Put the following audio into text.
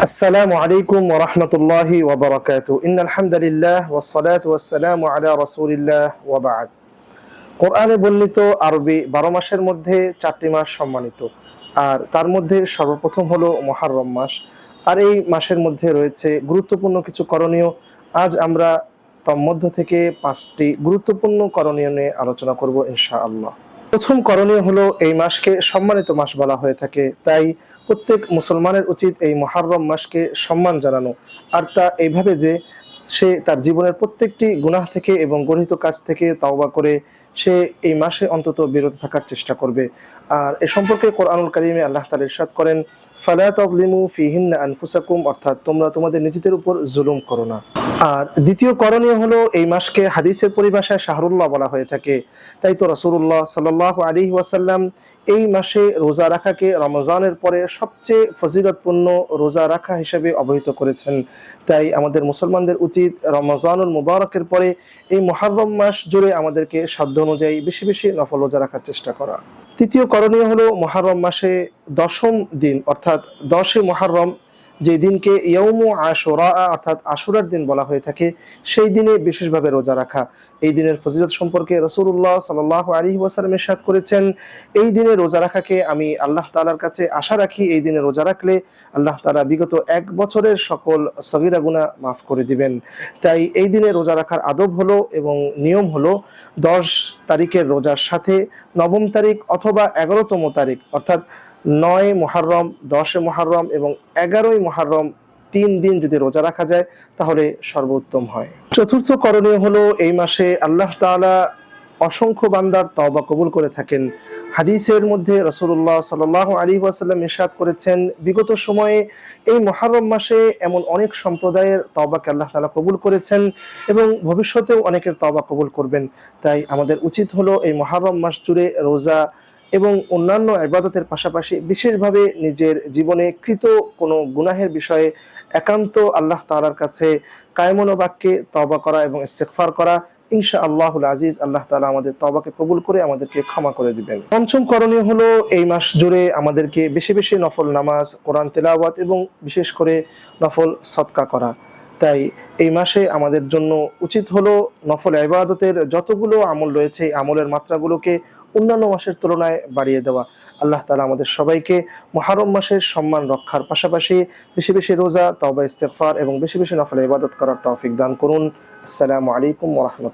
السلام عليكم ورحمة الله وبركاته إن الحمد لله والصلاة والسلام على رسول الله وبعد কোরআনে বর্ণিত আরবি বারো মাসের মধ্যে চারটি মাস সম্মানিত আর তার মধ্যে সর্বপ্রথম হলো মহারম মাস আর এই মাসের মধ্যে রয়েছে গুরুত্বপূর্ণ কিছু করণীয় আজ আমরা তন্মধ্য থেকে পাঁচটি গুরুত্বপূর্ণ করণীয় নিয়ে আলোচনা করব ইনশাআল্লাহ প্রথম করণীয় হলো এই মাসকে সম্মানিত মাস বলা হয়ে থাকে। তাই প্রত্যেক মুসলমানের উচিত এই মহারম মাসকে সম্মান জানানো। আর তা এইভাবে যে সে তার জীবনের প্রত্যেকটি গুনাহ থেকে এবং গঠিত কাজ থেকে তাওবা করে সে এই মাসে অন্তত বিরত থাকার চেষ্টা করবে। আর এ সম্পর্কে কোরআনুল কারিমে আল্লাহ তাআলা ইরশাদ করেন, ফালা তাযলিমু ফিহিন্না আনফুসাকুম অর্থাৎ তোমরা তোমাদের নিজেদের উপর জুলুম করো না। আর দ্বিতীয় করণীয় হলো, এই মাসকে হাদিসের পরিভাষায় শাহরুল্লাহ বলা হয়ে থাকে। তাই তো রাসূলুল্লাহ সাল্লাল্লাহু আলাইহি ওয়াসাল্লাম এই মাসে রোজা রাখাকে রমজানের পরে সবচেয়ে ফজিলতপূর্ণ রোজা রাখা হিসেবে অবহিত করেছেন। তাই আমাদের মুসলমানদের উচিত রমজানুল মুবারকের পরে এই মহারম মাস জুড়ে আমাদেরকে সাধ্য অনুযায়ী বেশি বেশি নফল রোজা রাখার চেষ্টা করা। তৃতীয় করণীয় হলো মহারম মাসে দশম দিন, অর্থাৎ দশে মহারম যে দিনকে ইয়ৌমু আশুরা, অর্থাৎ আশুরার দিন বলা হয়ে থাকে, সেই দিনে বিশেষভাবে রোজা রাখা। এই দিনের ফজিলত সম্পর্কে রসুল্লাহ সাল্লাহ আলী ওয়াসালাম ইরশাদ করেছেন, এই দিনে রোজা রাখাকে আমি আল্লাহ তালার কাছে আশা রাখি, এই দিনে রোজা রাখলে আল্লাহ তালা বিগত এক বছরের সকল সগিরা মাফ করে দিবেন। তাই এই দিনে রোজা রাখার আদব হলো এবং নিয়ম হলো দশ তারিখের রোজার সাথে নবম তারিখ অথবা এগারোতম তারিখ, অর্থাৎ নয় মহারম দশে মহারম এবং এগারোই মহারম তিন দিন যদি রোজা রাখা যায়, তাহলে সর্বোত্তম হয়। চতুর্থ করণীয় হলো এই মাসে আল্লাহ তাআলা অসংখ্য বান্দার তওবা কবুল করে থাকেন। হাদিসের মধ্যে রসুল্লাহ সাল আলী ওয়াসাল্লাম ইরশাদ করেছেন, বিগত সময়ে এই মহারম মাসে এমন অনেক সম্প্রদায়ের তওবাকে আল্লাহ তালা কবুল করেছেন এবং ভবিষ্যতেও অনেকের তওবা কবুল করবেন। তাই আমাদের উচিত হলো এই মহারম মাস জুড়ে রোজা এবং অন্যান্য ইবাদতের পাশাপাশি বিশেষভাবে নিজের জীবনে কৃত কোনো গুনাহের বিষয়ে একান্ত আল্লাহ তাআলার কাছে কায়মন বাক্যে তওবা করা এবং ইস্তেগফার করা ইনশা আল্লাহুল আজিজ আল্লাহ তাআলা আমাদের তবাকে কবুল করে আমাদেরকে ক্ষমা করে দিবেন। পঞ্চম করণীয় হলো এই মাস জুড়ে আমাদেরকে বেশি বেশি নফল নামাজ, কোরআন তেলাওয়াত এবং বিশেষ করে নফল সৎকা করা। তাই এই মাসে আমাদের জন্য উচিত হলো নফল ইবাদতের যতগুলো আমল রয়েছে আমলের মাত্রাগুলোকে অন্যান্য মাসের তুলনায় বাড়িয়ে দেওয়া। আল্লাহ তালা আমাদের সবাইকে মহারম মাসের সম্মান রক্ষার পাশাপাশি বেশি বেশি রোজা তবা ইস্তেফার এবং বেশি বেশি নফল ইবাদত করার তৌফিক দান করুন। আসসালামু আলাইকুম ওরহমতুল্লাহ